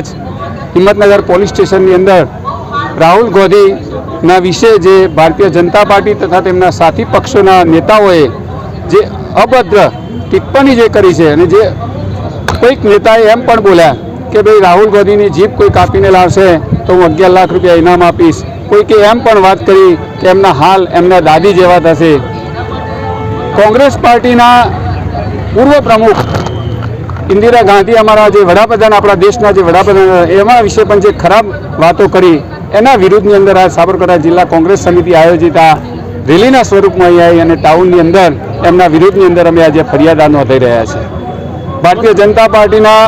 આજ હિંમતનગર પોલીસ સ્ટેશનની અંદર રાહુલ ગાંધીના વિશે જે ભારતીય જનતા પાર્ટી તથા તેમના સાથી પક્ષોના નેતાઓએ જે અભદ્ર ટિપ્પણી જે કરી છે અને જે કોઈક નેતાએ એમ પણ બોલ્યા કે ભાઈ રાહુલ ગાંધીની જીપ કોઈ કાપીને લાવશે તો હું અગિયાર લાખ રૂપિયા ઇનામ આપીશ. કોઈકે એમ પણ વાત કરી કે એમના હાલ એમના દાદી જેવા થશે. કોંગ્રેસ પાર્ટીના પૂર્વ પ્રમુખ ઇન્દિરા ગાંધી અમારા જે વડાપ્રધાન, આપણા દેશના જે વડાપ્રધાન એમાં વિશે પણ જે ખરાબ વાતો કરી, એના વિરુદ્ધની અંદર આ સાબરકાંઠા જિલ્લા કોંગ્રેસ સમિતિ આયોજિત આ રેલીના સ્વરૂપમાં અહીં આવી અને ટાઉનની અંદર એમના વિરુદ્ધની અંદર અમે આજે ફરિયાદ નોંધાઈ રહ્યા છે ભારતીય જનતા પાર્ટીના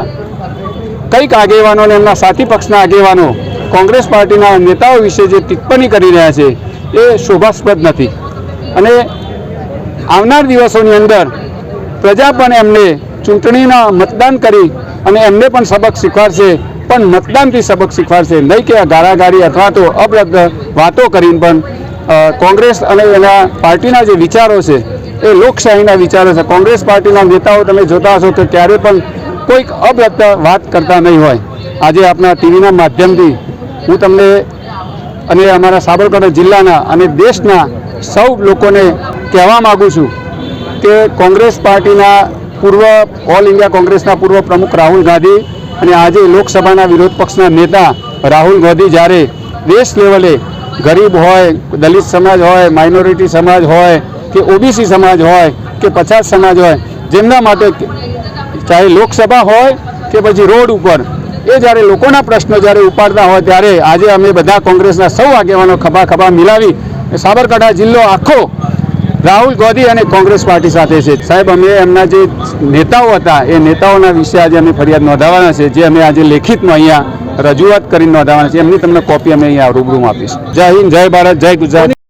કંઈક આગેવાનો અને એમના સાથી પક્ષના આગેવાનો કોંગ્રેસ પાર્ટીના નેતાઓ વિશે જે ટિપ્પણી કરી રહ્યા છે, એ શોભાસ્પદ નથી. અને આવનાર દિવસોની અંદર પ્રજા પણ એમને ચૂંટણીના મતદાન કરી અને એમને પણ સબક શીખવાડશે. પણ મતદાનથી સબક શીખવાડશે. નહીં કે ગાળાગાળી અથવા તો અબ્રત વાતો કરીને પણ કોંગ્રેસ અને એના પાર્ટીના જે વિચારો છે, એ લોકશાહીના વિચારો છે. કોંગ્રેસ પાર્ટીના નેતાઓ તમે જોતા હશો કે ક્યારે પણ કોઈક અબ્રત વાત કરતા નહીં હોય. આજે આપણા ટીવીના માધ્યમથી હું તમને અને અમારા સાબરકાંઠા જિલ્લાના અને દેશના સૌ લોકોને કહેવા માગું છું કે કોંગ્રેસ પાર્ટીના પૂર્વ, ઓલ ઇન્ડિયા કોંગ્રેસના પૂર્વ પ્રમુખ રાહુલ ગાંધી અને આજે લોકસભાના વિરોધ પક્ષના નેતા રાહુલ ગાંધી જ્યારે દેશ લેવલે ગરીબ હોય, દલિત સમાજ હોય માઇનોરિટી સમાજ હોય કે ઓબીસી સમાજ હોય કે પછાત સમાજ હોય, જેમના માટે ચાહે લોકસભા હોય કે પછી રોડ ઉપર, એ જ્યારે લોકોના પ્રશ્નો જ્યારે ઉપાડતા હોય ત્યારે આજે અમે બધા કોંગ્રેસના સૌ આગેવાનો ખભા ખભા મિલાવી સાબરકાંઠા જિલ્લો આખો રાહુલ ગાંધી અને કોંગ્રેસ પાર્ટી સાથે છે. સાહેબ, અમે એમના જે નેતાઓ હતા, એ નેતાઓના વિશે આજે અમે ફરિયાદ નોંધાવવાના છે, જે અમે આજે લેખિતમાં અહીંયા રજૂઆત કરીને નોંધાવવાના છે. એમની તમને કોપી અમે અહીંયા રૂબરૂમાં આપીશું. જય હિન્દ, જય ભારત, જય ગુજરાત.